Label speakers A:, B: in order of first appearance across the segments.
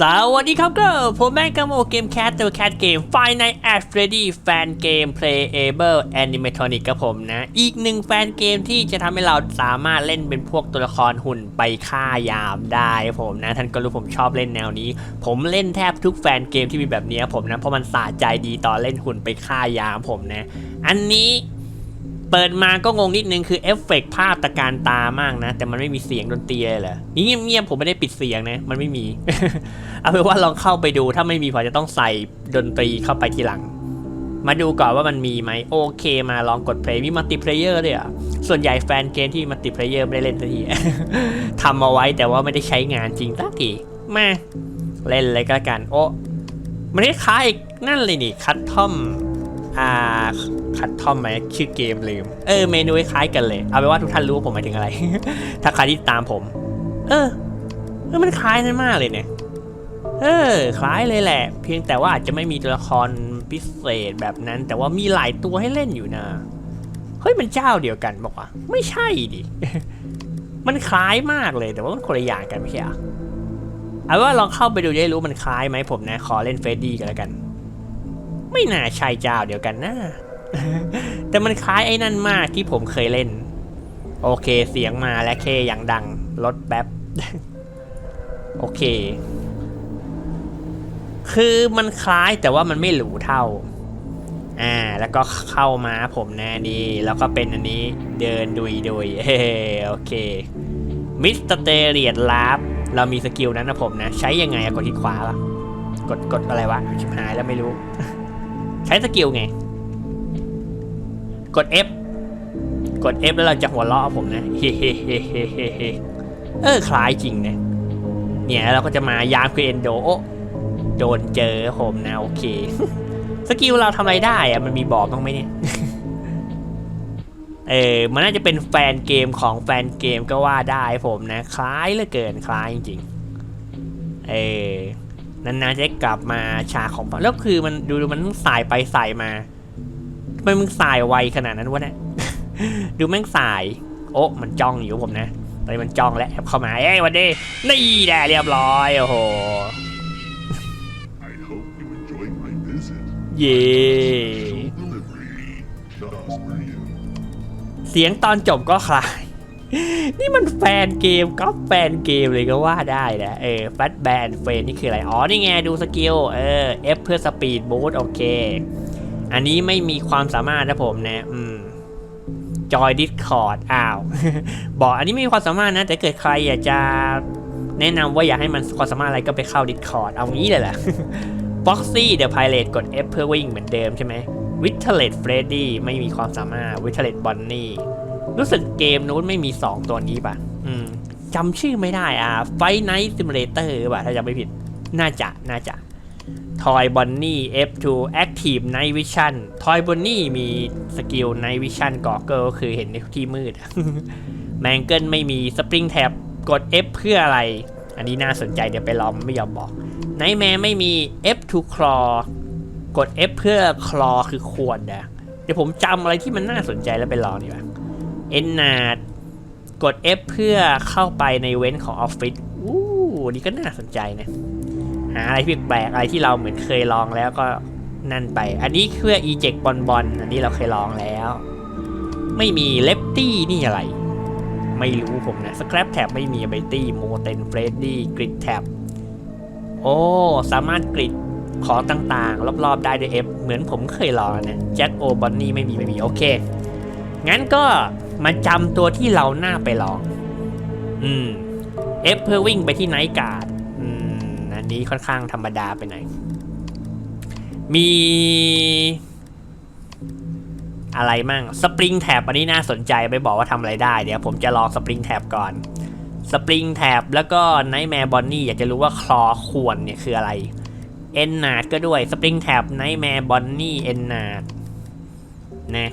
A: สวัสดีครับก็ผมแม่งกามโอเกมแคทเตอร์แคทเกมไฟในแอดเฟรดี้แฟนเกม Playable Animatronic กับผมนะ อีกหนึ่งแฟนเกมที่จะทำให้เราสามารถเล่นเป็นพวกตัวละครหุ่นไปฆ่ายามได้ผมนะ ท่านก็รู้ผมชอบเล่นแนวนี้ ผมเล่นแทบทุกแฟนเกมที่มีแบบนี้ผมนะ เพราะมันสะใจดีตอนเล่นหุ่นไปฆ่ายามผมนะ อันนี้ เปิดมาก็งงนิดนึงคือเอฟเฟกต์ภาพตะการตามากนะ แต่มันไม่มีเสียงดนตรีเลยเหรอนี่เงียบๆผมไม่ได้ปิดเสียงนะ มันไม่มี เอาเป็นว่าลองเข้าไปดูถ้าไม่มีผมจะต้องใส่ดนตรีเข้าไปทีหลัง มาดูก่อนว่ามันมีไหมโอเคมาลองกดเพลย์มีมัลติเพลเยอร์ด้วยอะส่วนใหญ่แฟนเกมที่มัลติเพลเยอร์ไม่ได้เล่นสักทีทำเอาไว้แต่ว่าไม่ได้ใช้งานจริงสักทีมาเล่นเลยก็แล้วกัน โอ้มันคล้ายนั่นเลยนี่คัตทอม อ่าขัดทอมไหมชื่อเกมลืม เออเมนูคล้ายกันเลย เอาไปนว่าทุกท่านรู้ว่าผมหมายถึงอะไร ถ้าใครที่ตามผม เออเออมันคล้ายกันมากเลยเนี่ย เออ คล้ายเลยแหละ เพียงแต่ว่าอาจจะไม่มีตัวละครพิเศษแบบนั้น แต่ว่ามีหลายตัวให้เล่นอยู่นะเฮ้ยมันเจ้าเดียวกันบอกว่า ไม่ใช่ดิมันคล้ายมากเลยแต่ว่ามันคนละอย่างกันไม่ใช่เหรอเอาเป็นว่าลองเข้าไปดูได้รู้มันคล้ายไหมผมนะ ขอเล่นเฟรดดี้กันแล้วกัน ไม่น่าใช่เจ้าเดียวกันนะแต่มันคล้ายไอ้นั่นมากที่ผมเคยเล่น โอเคเสียงมาและเคอย่างดังลดแป๊บ โอเค คือมันคล้ายแต่ว่ามันไม่หรูเท่า อ่า แล้วก็เข้ามาผมแน่นีแล้วก็เป็นอันนี้เดินดุยดุยเฮ้โอเคมิสเตอร์เตเรียดลาบเรามีสกิลนั้นนะผมนะ ใช้ยังไงกดที่ขวาปะกดกดอะไรวะชิบหายแล้วไม่รู้ ใช้สกิลไง กด F กด F แล้วเราจะหัวเราะผมนะเฮ้เฮ้เฮ้เฮ้เฮ้เฮ้เออคล้ายจริงนี่ยเนี่ยเราก็จะมายามคือเอนโดโอะโดนเจอผมนะโอเคสกิลเราทำอะไรได้อะมันมีบอกบ้างไหมเนี่ยเออมันน่าจะเป็นแฟนเกมของแฟนเกมก็ว่าได้ผมนะ คล้ายเหลือเกินคล้ายจริงๆเออ นานๆจะได้กลับมาฉากของแล้วคือมันดูดูมันต้องสายไปสายมาทำไมมึงสายไวขนาดนั้นวะเนี่ยดูแม่งสาย โอ้มันจ้องอยู่ผมนะตอนนี้มันจ้องแล้วแอบเข้ามาเอ้ยวันดีนี่แหละเรียบร้อยโอ้โห
B: I hope you enjoyed my visit.
A: เย่
B: Delivery just for you.
A: เสียงตอนจบก็คลาย นี่มันแฟนเกมก็แฟนเกมเลยก็ว่าได้นะเออฟัตแบนเฟนนี่คืออะไร อ๋อ นี่ไงดูสกิลเออ F เพื่อสปีดบูทโอเค อันนี้ไม่มีความสามารถนะผมนะอืมจอยดิสคอร์ดอ้าว บอกอันนี้ไม่มีความสามารถนะแต่เกิดใครอยากจะแนะนำว่าอยากให้มันความสามารถอะไรก็ไปเข้า Discord เอางี้เลยแหละ Foxy the Pirate กด F เพื่อวิ่งเหมือนเดิมใช่ไหม w i t e l e t Freddy ไม่มีความสามารถ w i t e l e t Bonnie รู้สึกเกมนู้นไม่มี 2 ตัวนี้ป่ะ อืมจำชื่อไม่ได้อะ Fight Night Simulator ป่ะ ถ้าจำไม่ผิด น่าจะ น่าจะ Toy Bonnie F2 Active Night Vision Toy Bonnie มีสกิล Night Vision ก่อเกิลคือเห็นในที่มืดแมงเกิลไม่มี Spring Tab กด F เพื่ออะไร อันนี้น่าสนใจเดี๋ยวไปลองไม่ยอมบอก Nightmare ไม่มี F2 Claw กด F เพื่อ Claw คือขวดนะเดี๋ยวผมจำอะไรที่มันน่าสนใจแล้วไปลองดีกว่า e n n a d กด F เพื่อเข้าไปในเว้นของออฟฟิศอู้นี่ก็น่าสนใจนะ หาอะไรที่แปลกๆอะไรที่เราเหมือนเคยลองแล้วก็นั่นไป อันนี้เพื่อ eject บอลบอลอันนี้เราเคยลองแล้ว ไม่มีเลฟตี้นี่อะไร ไม่รู้ผมนะ scrap tab ไม่มี ability โมเตนเฟรดดี้กริด tab โอ้ สามารถกริดของต่างๆ รอบๆ ได้ด้วย F เหมือนผมเคยลองนะแจ็คโอบอนนี่ไม่มีไม่มี โอเค งั้นก็ มาจำตัวที่เราหน้าไปลอง อืม F เพื่อวิ่งไปที่ไนท์การ์ด อืม อันนี้ค่อนข้างธรรมดาไปหน่อย มี อะไรมั่ง สปริงแท็บอันนี้น่าสนใจไปบอกว่าทำอะไรได้ เดี๋ยวผมจะลองสปริงแท็บก่อน สปริงแท็บแล้วก็ไนท์แมร์บอนนี่อยากจะรู้ว่าคลอควรเนี่ยคืออะไร เอ็นนาดก็ด้วย สปริงแท็บไนท์แมร์บอนนี่ เอ็นนาดนะ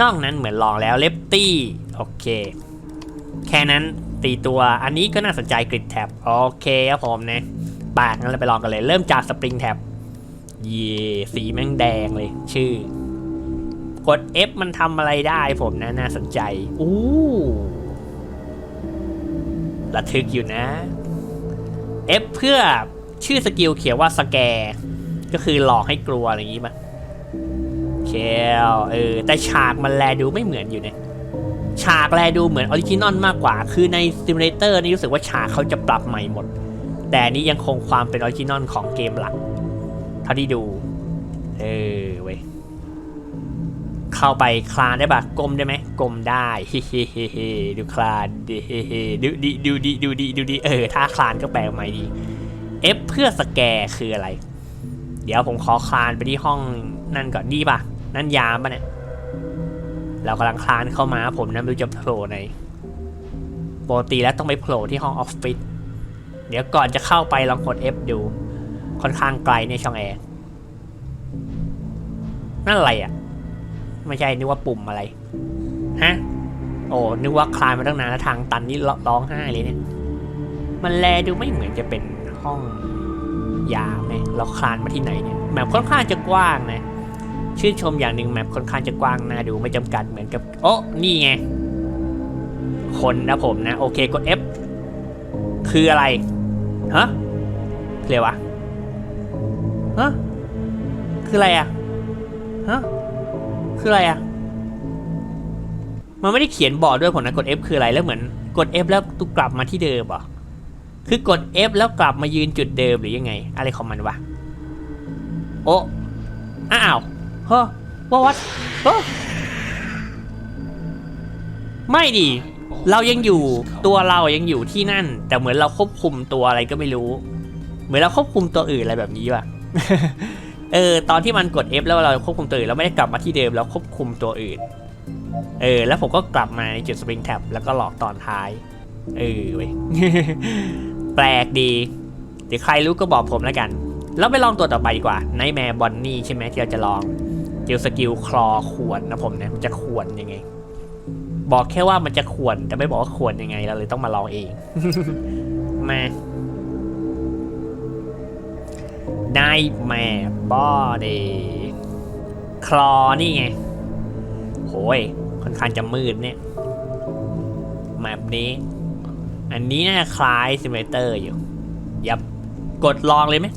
A: นอกนั้นเหมือนลองแล้วเลฟตี้โอเค แค่นั้นตีตัวอันนี้ก็น่าสนใจกริดแท็บโอเคครับผมนะปากงั้นเราไปลองกันเลย เริ่มจากสปริงแท็บเย่สีแม่งแดงเลยชื่อกด F มันทำอะไรได้ผมนะน่าสนใจ อู้ระทึกอยู่นะ F เพื่อชื่อสกิลเขียนว่าสแก ก็คือหลอกให้กลัวอะไรอย่างงี้ป่ะ เคลเออแต่ฉากมันแลดูไม่เหมือนอยู่เนี่ยฉากแลดูเหมือนออริจินอลมากกว่า คือในซิมูเลเตอร์นี่รู้สึกว่าฉากเขาจะปรับใหม่หมด แต่นี้ยังคงความเป็นออริจินอลของเกมหลัก เท่าที่ดู เออเว้ย เข้าไปคลานได้ปะก้มได้ไหมก้มได้เฮ้เฮ้เฮ้เฮ้ดูคลานดิเฮ้เฮ้ดูดิดูดิดูดิดูดิเออถ้าคลานก็แปลใหม่ดี F เพื่อสแกร์คืออะไร เดี๋ยวผมขอคลานไปที่ห้องนั่นก่อนดีป่ะ นั่นยามปะเนี่ย เรากำลังคลานเข้ามา ผมนั่นไม่รู้จะโผล่ไหนปกติแล้วต้องไปโผล่ที่ห้องออฟฟิศ เดี๋ยวก่อนจะเข้าไปลองกด F ดู ค่อนข้างไกลในช่องแอร์ นั่นอะไรอะ ไม่ใช่นึกว่าปุ่มอะไร ฮะ โอ้ นึกว่าคลายมาตั้งนานแล้วทางตันนี่ร้องไห้เลยเนี่ย มันแลดูไม่เหมือนจะเป็นห้องยามเนี่ยเราคลานมาที่ไหนเนี่ยแมปค่อนข้างจะกว้างนะ ชื่นชมอย่างหนึ่งแมปค่อนข้างจะกว้างน่าดูไม่จำกัดเหมือนกับโอ้นี่ไง คนนะผมนะ โอเคกด F คืออะไร ฮะคืออะไรวะฮะคืออะไรอะฮะคืออะไรอะมันไม่ได้เขียนบอกด้วยผลนะกด F คืออะไรแล้วเหมือนกด F แล้วตุกลับมาที่เดิมเหรอคือกด F แล้วกลับมายืนจุดเดิมหรือยังไง อะไรของมันวะ โอ้อ้าว เฮ้อว่าวัดเฮ้อไม่ดิ เรายังอยู่ตัวเรายังอยู่ที่นั่น แต่เหมือนเราควบคุมตัวอะไรก็ไม่รู้ เหมือนเราควบคุมตัวอื่นอะไรแบบนี้ว่ะเออตอนที่มันกด F แล้วเราควบคุมตัวอื่นเราไม่ได้กลับมาที่เดิมเราควบคุมตัวอื่น เออ แล้วผมก็กลับมาในจุดสปริงแท็บแล้วก็หลอกตอนท้าย เออเว้ยแปลกดีเดี๋ยวใครรู้ก็บอกผมแล้วกัน แล้วไปลองตัวต่อไปดีกว่าไนแมร์บอนนี่ใช่ไหมที่เราจะลอง เจลสกิลคลอขวนนะผมเนี่ยมันจะขวนยังไง บอกแค่ว่ามันจะขวนแต่ไม่บอกว่าขวนยังไงเราเลยต้องมาลองเอง มาไนแมร์บอดี้คลอนี่ไงโหยค่อนข้างจะมืดเนี่ยแมปนี้ อันนี้น่าคล้ายซิม u เตอร์อยู่ ยับ กดลองเลยไหม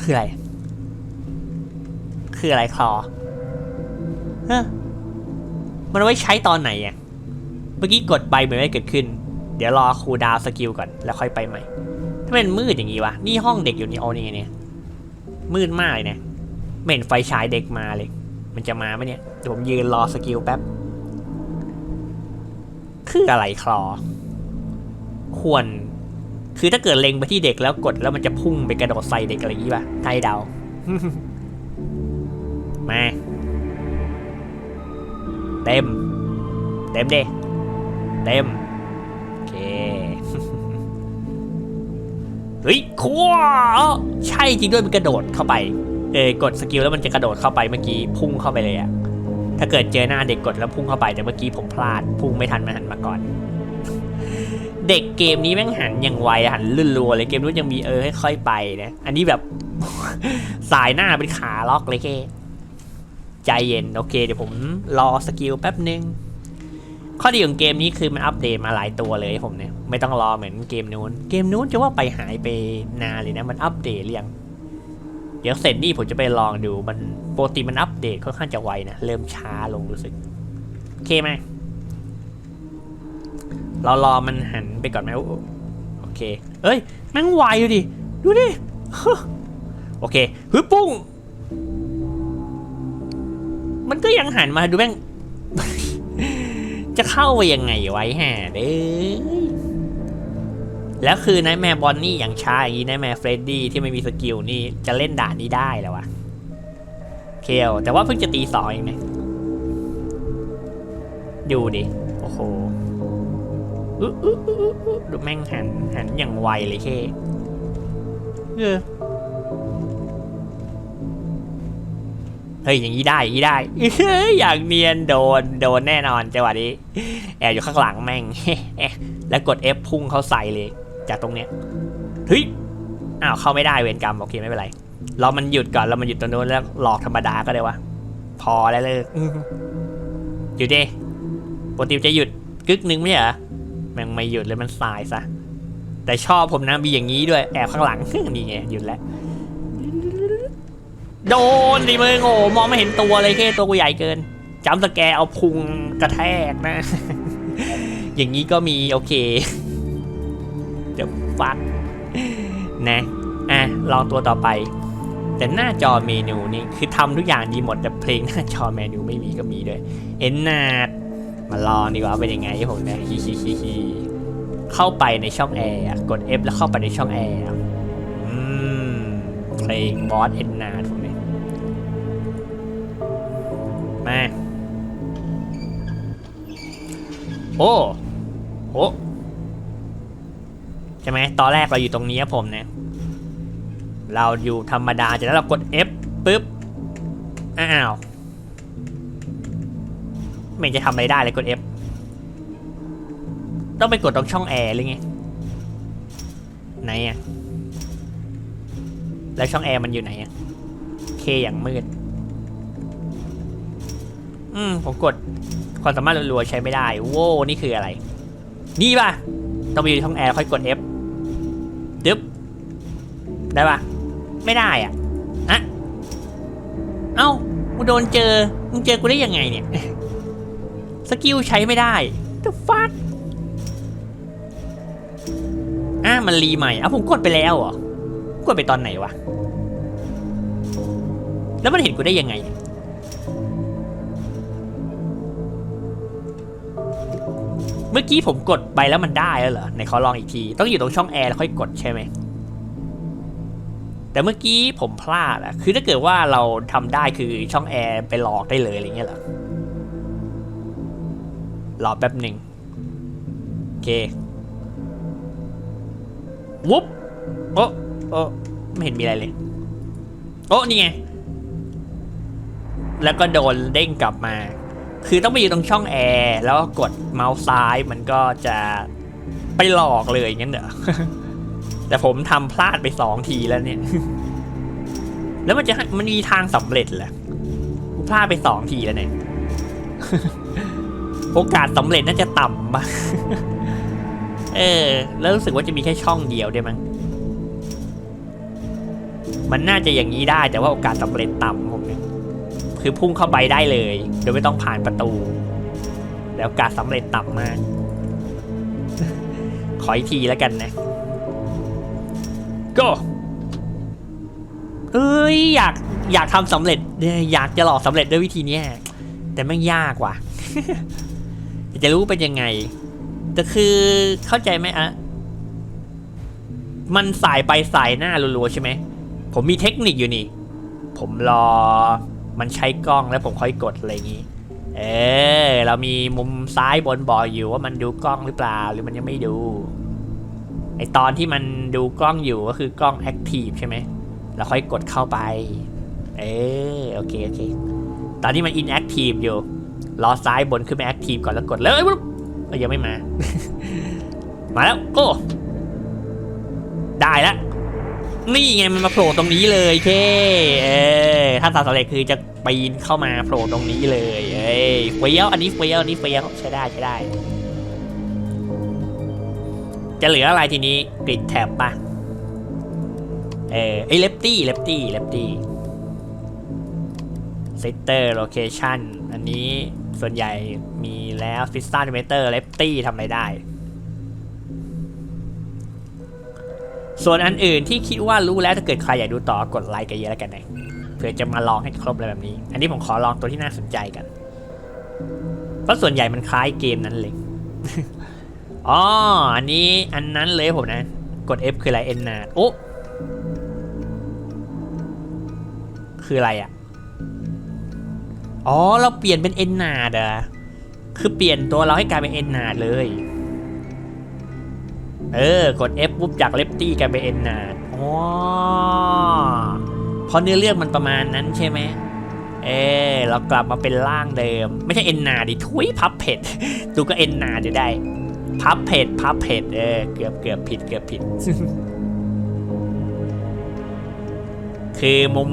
A: คืออะไร คืออะไรคลอฮะมันไว้ใช้ตอนไหนอะ เมื่อกี้กดไปเหมือนไม่เกิดขึ้น เดี๋ยวรอครูดาวสกิลก่อนแล้วค่อยไปใหม่ ถ้าเป็นมืดอย่างงี้วะ นี่ห้องเด็กอยู่นี่โอนี่เนี่ย มืดมากเลยเนี่ยไม่เห็นไฟฉายเด็กมาเลย มันจะมาไหมเนี่ยเดี๋ยวผมยืนรอสกิลแป๊บ คืออะไรคลอ ควร คือถ้าเกิดเล็งไปที่เด็กแล้วกดแล้วมันจะพุ่งไปกระโดดใส่เด็กอะไรอย่างงี้ป่ะไทยเดา มา เต็ม เต็มเดเต็ม โอเค เฮ้ยคัวใช่จริงด้วยมันกระโดดเข้าไป เออกดสกิลแล้วมันจะกระโดดเข้าไปเมื่อกี้พุ่งเข้าไปเลยอะถ้าเกิดเจอหน้าเด็กกดแล้วพุ่งเข้าไปแต่เมื่อกี้ผมพลาด พุ่งไม่ทันมาหันมาก่อน เด็กเกมนี้แม่งหันอย่างไวหันลื่นรัวเลยเกมนู้นยังมีเออค่อยไปนะ อันนี้แบบ สายหน้าเป็นขาล็อกเลยแค่ ใจเย็นโอเคเดี๋ยวผมรอสกิลแป๊บนึง ข้อดีของเกมนี้คือมันอัปเดตมาหลายตัวเลยผมเนี่ยไม่ต้องรอเหมือนเกมนู้น เกมนู้นจะว่าไปหายไปนานเลยนะมันอัปเดตเรียงเดี๋ยวเสร็จนี่ผมจะไปลองดูมันปกติมันอัปเดตค่อนข้างจะไวนะเริ่มช้าลงรู้สึกโอเคไหมเรารอมันหันไปก่อนไหมโอเค เอ้ยแม่งไวอยู่ดิ ดูดิ โอเคฮึบปุ้ง มันก็ยังหันมาดูแม่ง จะเข้าไปยังไงไว้ฮะเด้แล้วคือนายแม่บอนนี่อย่างช้าอย่างนี้นายแม่เฟรดดี้ที่ไม่มีสกิลนี่จะเล่นด่านนี้ได้แล้ววะเคลแต่ว่าเพิ่งจะตีสองเองนะดูดิ โอ้โหอุ๊อุ๊อุ๊อุ๊อุ๊ดูแม่งหันหันอย่างไวเลยเค่เออ เฮ้ยอย่างนี้ได้อย่างนี้ได้อย่างเนียนโดนโดนแน่นอนจังหวะนี้แอบอยู่ข้างหลังแม่งแล้วกด F พุ่งเข้าใส่เลยจากตรงเนี้ยเฮ้ยอ้าวเข้าไม่ได้เวรกรรมโอเคไม่เป็นไรเรามันหยุดก่อนเรามันหยุดตรงนู้นแล้วหลอกธรรมดาก็ได้วะพอแล้วเลิกหยุดดิปกติจะหยุดกึกนึงไม่เหรอแม่งไม่หยุดเลยมันสายซะแต่ชอบผมนะมีอย่างนี้ด้วยแอบข้างหลังนี่ไงหยุดแล้ว โดนดิมึงโง่มองไม่เห็นตัวเลยแค่ตัวกูใหญ่เกินจำสแกเอาพุงกระแทกนะ อย่างนี้ก็มีโอเค เดี๋ยวฟักนะอะลองตัวต่อไป แต่หน้าจอเมนูนี่คือทำทุกอย่างดีหมดแต่เพลงหน้าจอเมนูไม่มีก็มีด้วย เอ็นนาดมาลองดีกว่าเป็นยังไงผมนะฮิฮิฮิฮิเข้าไปในช่องแอร์กด F แล้วเข้าไปในช่องแอร์อืมเพลงบอสเอ็นนาดผม มา โอ้โอ้ใช่ไหมตอนแรกเราอยู่ตรงนี้ครับผมเนี่ยเราอยู่ธรรมดาจากนั้นเรากด F ปุ๊บ อ้าว ไม่จะทำอะไรได้เลยกด F ต้องไปกดตรงช่องแอร์หรือไง ไหนอะแล้วช่องแอร์มันอยู่ไหนอะเคอย่างมืด อืมผมกดความสามารถรัวๆใช้ไม่ได้โว้นี่คืออะไร นี่ป่ะต้องไปอยู่ช่องแอร์ค่อยกด F ดึ๊บได้ป่ะ ไม่ได้อะอะเอ้ากูโดนเจอมึงเจอกูได้ยังไงเนี่ยสกิลใช้ไม่ได้ the fuck อะมันรีใหม่อะผมกดไปแล้วเหรอกดไปตอนไหนวะ แล้วมันเห็นกูได้ยังไงเนี่ย เมื่อกี้ผมกดไปแล้วมันได้แล้วเหรอไหนขอลองอีกที ต้องอยู่ตรงช่องแอร์แล้วค่อยกดใช่ไหมแต่เมื่อกี้ผมพลาดอะคือถ้าเกิดว่าเราทำได้คือช่องแอร์ไปหลอกได้เลยอะไรเงี้ยเหรอรอแป๊บหนึ่งโอเค วุ๊บโอ้โอ้ไม่เห็นมีอะไรเลย โอ้นี่ไง แล้วก็โดนเด้งกลับมา คือต้องไปอยู่ตรงช่องแอร์แล้วกดเมาส์ซ้ายมันก็จะไปหลอกเลยอย่างนั้นเหรอแต่ผมทำพลาดไปสองทีแล้วเนี่ย แล้วมันจะมันมีทางสำเร็จเหรอพลาดไปสองทีแล้วเนี่ย โอกาสสำเร็จน่าจะต่ำปะเออ แล้วรู้สึกว่าจะมีแค่ช่องเดียวได้มั้งมันน่าจะอย่างนี้ได้แต่ว่าโอกาสสำเร็จต่ำ คือพุ่งเข้าไปได้เลย โดยไม่ต้องผ่านประตู แล้วกาสสำเร็จต่ำมาก ขออีกทีแล้วกันนะ ก็เอ้ยอยากอยากทำสำเร็จเนี่ยอยากจะหลอกสำเร็จด้วยวิธีนี้แต่ไม่งยากว่ะจะรู้เป็นยังไงแต่คือเข้าใจไหมอะมันสายไปสายหน้ารัวๆใช่ไหม ผมมีเทคนิคอยู่นี่ ผมรอ มันใช้กล้องแล้วผมค่อยกดอะไรอย่างนี้ เออ เรามีมุมซ้ายบนบอกอยู่ว่ามันดูกล้องหรือเปล่า หรือมันยังไม่ดู ไอตอนที่มันดูกล้องอยู่ก็คือกล้องแอคทีฟใช่ไหมแล้วค่อยกดเข้าไป เออโอเคโอเค ตอนนี้มันอินแอคทีฟอยู่ รอซ้ายบนขึ้นไปแอคทีฟก่อนแล้วกดเลยปุ๊บเอ้ยยังไม่มา มาแล้วโก้ได้แล้ว นี่ไงมันมาโผล่ตรงนี้เลยเคเออถ้าทำสำเร็จคือจะปีนเข้ามาโผล่ตรงนี้เลยเอ้ยเฟี้ยวอันนี้เฟี้ยวอันนี้เฟี้ยวใช้ได้ใช้ได้ จะเหลืออะไรทีนี้กริดแท็บปะเออไอเลฟตี้เลฟตี้เลฟตี้เซตเตอร์โลเคชันอันนี้ส่วนใหญ่มีแล้วฟิสตันเมเตอร์เลฟตี้ทำอะไรได้ ส่วนอันอื่นที่คิดว่ารู้แล้วถ้าเกิดใครอยากดูต่อกดไลค์กันเยอะแล้วกันนะเพื่อจะมาลองให้ครบเลยแบบนี้ อันนี้ผมขอลองตัวที่น่าสนใจกัน เพราะส่วนใหญ่มันคล้ายเกมนั้นเลยอ๋ออันนี้อันนั้นเลยผมนะ กด F คืออะไร N นนาโอ้คืออะไรอะ อ๋อ เราเปลี่ยนเป็น N นนาดอะคือเปลี่ยนตัวเราให้กลายเป็น N นาดเลย เออ กด F ปุ๊บจากเลฟตี้กลายเป็น N นาดอ๋อเพราะเนื้อเรื่องมันประมาณนั้นใช่ไหมเออเรากลับมาเป็นร่างเดิม ไม่ใช่ N นนาดิทุยพับเผ็ดดูก็ N นาดอยู่ได้ พับเผ็ดพับเผ็ดเออเกือบเกือบผิดเกือบผิด คือมุม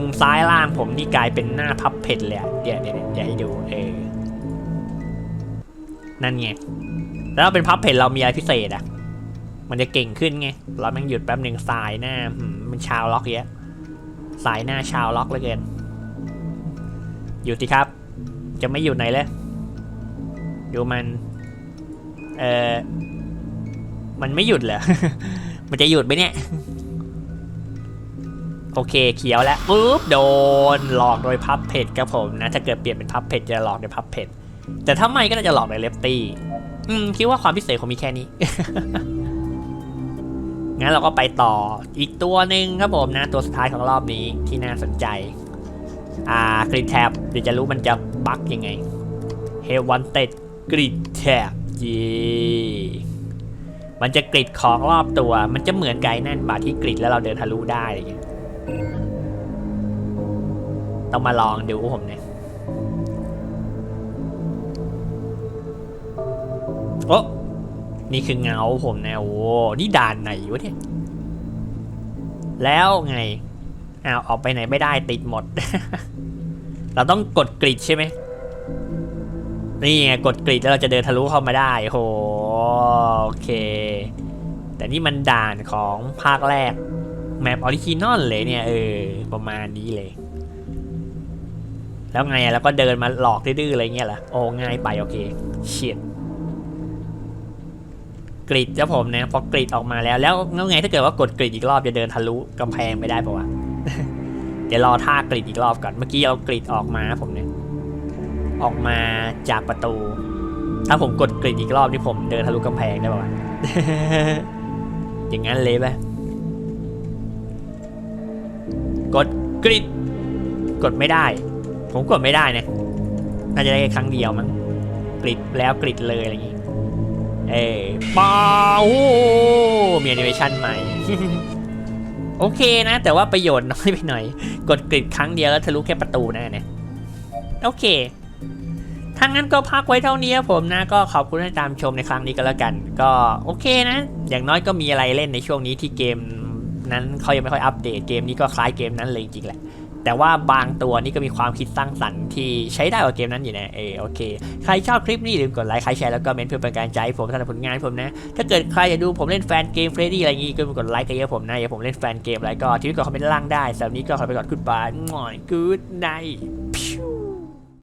A: มุมซ้ายล่างผมนี่กลายเป็นหน้าพับเผ็ดเลยอะเดี๋ยวเดี๋ยวเดี๋ยวให้ดูเออนั่นไงแล้วเป็นพับเผ็ดเรามีอะไรพิเศษอะ มันจะเก่งขึ้นไงเราแม่งหยุดแป๊บหนึ่งสายหน้ามันชาวล็อกเยอะสายหน้าชาวล็อกเลือเกินหยุดสิครับ จะไม่หยุดไหนเลยดูมัน เออมันไม่หยุดเหรอ มันจะหยุดไหมเนี่ย โอเคเขียวแล้วปุ๊บโดนหลอกโดยพับเพจครับผมนะ ถ้าเกิดเปลี่ยนเป็นพับเพจจะหลอกโดยพับเพจแต่ถ้าไม่ก็น่าจะหลอกโดยเลฟตี้อืมคิดว่าความพิเศษคงมีแค่นี้ งั้นเราก็ไปต่ออีกตัวหนึ่งครับผมนะ ตัวสุดท้ายของรอบนี้ที่น่าสนใจ อ่ากริดแท็บเดี๋ยวจะรู้มันจะบั๊กยังไงเฮวันเต็ดกริดแท็บย่มันจะกริดของรอบตัว มันจะเหมือนไกด์นั่นบาที่กริดแล้วเราเดินทะลุได้อะไรอย่างเงี้ยต้องมาลองดูผมเนี่ยโอ้ นี่คือเงาผมนะโอ้นี่ด่านไหนวะเนี่ย แล้วไงอ้าวออกไปไหนไม่ได้ติดหมด เราต้องกดกริดใช่ไหม นี่ไงกดกริดแล้วเราจะเดินทะลุเข้ามาได้โหโอเค แต่นี่มันด่านของภาคแรก แมปออริจินอลเลยเนี่ยเออประมาณนี้เลย แล้วไงแล้วก็เดินมาหลอกดื้อๆอะไรเงี้ยเหรอโอ้ง่ายไปโอเคเฉียด กริดเจ้าผมนะพอกริดออกมาแล้วแล้วแล้วไงถ้าเกิดว่ากดกริดอีกรอบจะเดินทะลุกำแพงไม่ได้ปะวะเดี๋ยวรอท่ากรีดอีกรอบก่อนเมื่อกี้เรากรีดออกมาผมเนี่ยออกมาจากประตู ถ้าผมกดกรีดอีกรอบที่ผมเดินทะลุกำแพงได้ป่าวะอย่างนั้นเลยปะกดกรีดกดไม่ได้ ผมกดไม่ได้เนี่ยน่าจะได้แค่ครั้งเดียวมั้งกรีดแล้วกรีดเลยอะไรอย่างงี้ เอ้ป้าวโอ้มีแอนิเมชันใหม่ โอเคนะ แต่ว่าประโยชน์น้อยไปหน่อย กดกริดครั้งเดียวแล้วทะลุแค่ประตูนะเนี่ย โอเคถ้างั้นก็พักไว้เท่านี้ผมนะ ก็ขอบคุณที่ตามชมในครั้งนี้ก็แล้วกัน ก็โอเคนะ อย่างน้อยก็มีอะไรเล่นในช่วงนี้ที่เกมนั้นเขายังไม่ค่อยอัปเดตเกมนี้ก็คล้ายเกมนั้นเลยจริงแหละ แต่ว่าบางตัวนี่ก็มีความคิดสร้างสรรค์ที่ใช้ได้กับเกมนั้นอยู่นะเออโอเค ใครชอบคลิปนี้ลืมกดไลค์ใครแชร์แล้วก็เมนเพื่อเป็นกำลังใจผมสำหรับผลงานผมนะ ถ้าเกิดใครอยากดูผมเล่นแฟนเกมเฟรดดี้อะไรอย่างงี้ก็กดไลค์กันเยอะผมนะอย่าผมเล่นแฟนเกมอะไรก็ทิ้งกดคอมเมนต์ล่างได้สำหรับนี้ก็ขอไปก่อนคุณบายง่อยกูดไน